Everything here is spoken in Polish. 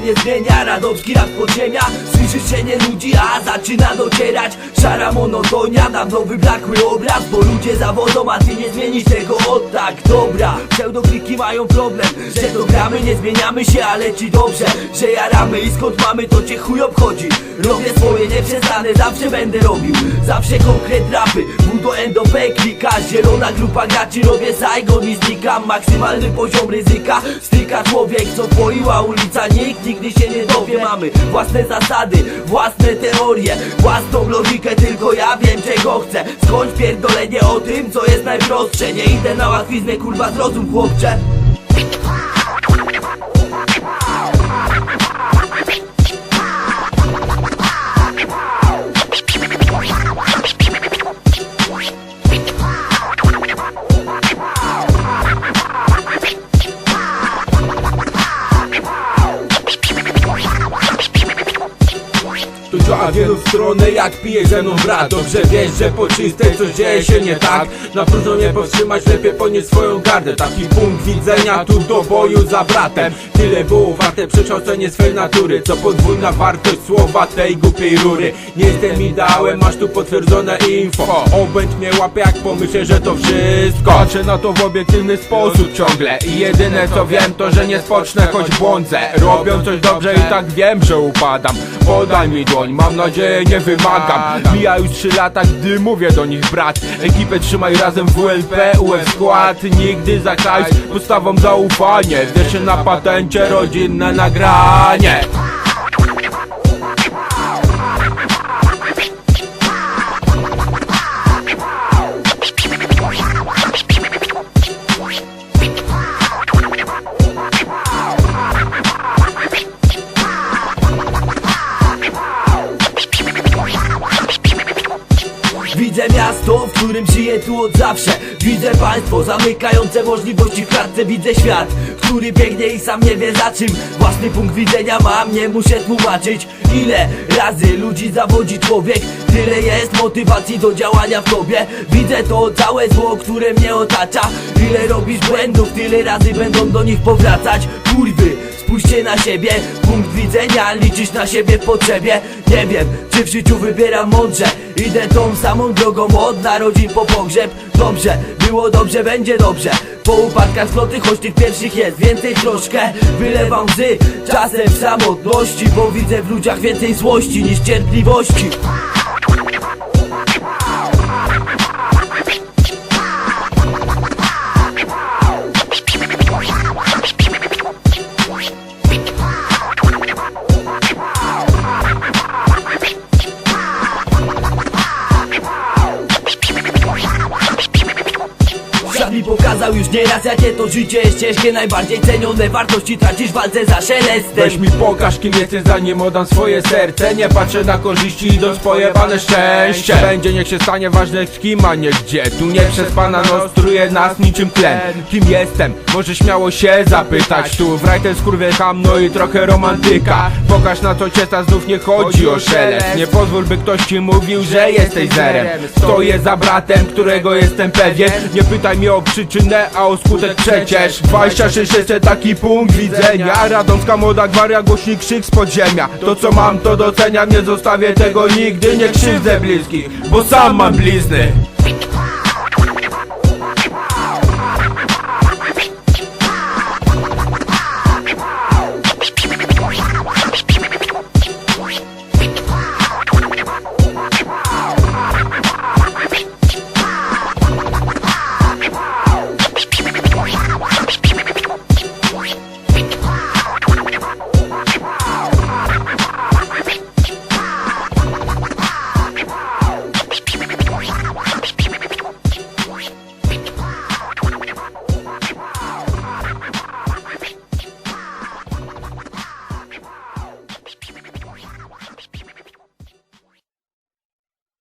nie zmienia Radomski rap podziemia Słyszysz się nie nudzi, a zaczyna docierać Szara monotonia, dawno wybrakły obraz Bo ludzie zawodzą, a ty nie zmienisz tego od tak. Dobra, pseudokliki mają problem Że to gramy, nie zmieniamy się, ale ci dobrze Że jaramy i skąd mamy to cię chuj obchodzi. Robię swoje, nie przestanę, zawsze będę robił Zawsze konkret rapy, do NDP klika Zielona grupa graczy, robię Saigon i znikam Maksymalny poziom ryzyka Styka człowiek, co twoiła ulica Nikt nigdy się nie dowie, mamy własne zasady Własne teorie, własną logikę Tylko ja wiem czego chcę. Skądś pierdolenie o tym, co jest najprostsze. Nie idę na łatwiznę, kurwa zrozum chłopcze To działa wielu stronę jak pije ze mną brat. Dobrze wiesz, że po czystej coś dzieje się nie tak. Na próżno nie powstrzymać, lepiej ponieść swoją gardę. Taki punkt widzenia tu do boju za bratem. Tyle było warte przekształcenie swej natury Co podwójna wartość słowa tej głupiej rury. Nie jestem ideałem, masz tu potwierdzone info. Obędź mnie łapie jak pomyślę, że to wszystko. Patrzę na to w obiektywny sposób ciągle I jedyne co wiem to, że nie spocznę choć błądzę. Robią coś dobrze i tak wiem, że upadam. Podaj mi dłoń, mam nadzieję nie wymagam. Mija już 3 lata, gdy mówię do nich brat. Ekipę trzymaj razem WLP, UF skład. Nigdy za hajs, postawą zaufanie. Wierzę na patencie, rodzinne nagranie Miasto, w którym żyję tu od zawsze. Widzę państwo zamykające możliwości klatce Widzę świat, który biegnie i sam nie wie za czym. Własny punkt widzenia mam, nie muszę tłumaczyć Ile razy ludzi zawodzi człowiek. Tyle jest motywacji do działania w tobie. Widzę to całe zło, które mnie otacza. Ile robisz błędów, tyle razy będą do nich powracać. Kurwy, Spójrzcie na siebie, punkt widzenia, liczysz na siebie potrzebie. Nie wiem, czy w życiu wybieram mądrze. Idę tą samą drogą od narodzin po pogrzeb. Dobrze, było dobrze, będzie dobrze. Po upadkach sploty, choć tych pierwszych jest więcej troszkę. Wylewam łzy, czasem w samotności Bo widzę w ludziach więcej złości niż cierpliwości pokazał już nieraz jakie to życie jest ciężkie. Najbardziej cenione wartości tracisz w walce za szelestem Weź mi pokaż kim jesteś zanim oddam swoje serce. Nie patrzę na korzyści idąc pojebane szczęście. Będzie niech się stanie ważne z kim a nie gdzie. Tu nie przez pana nostruje nas niczym tlen. Kim jestem? Może śmiało się zapytać. Tu w rajten skurwie no i trochę romantyka. Pokaż na co cię ta znów nie chodzi o szelest. Nie pozwól by ktoś ci mówił, że jesteś zerem. Stoję za bratem, którego jestem pewien. Nie pytaj mnie o przyczynę, a o skutek przecież. 26 jeszcze taki punkt widzenia. Radomska młoda gwaria, głośnik krzyk z podziemia. To co mam to doceniam, nie zostawię tego nigdy. Nie krzywdzę bliskich, bo sam mam blizny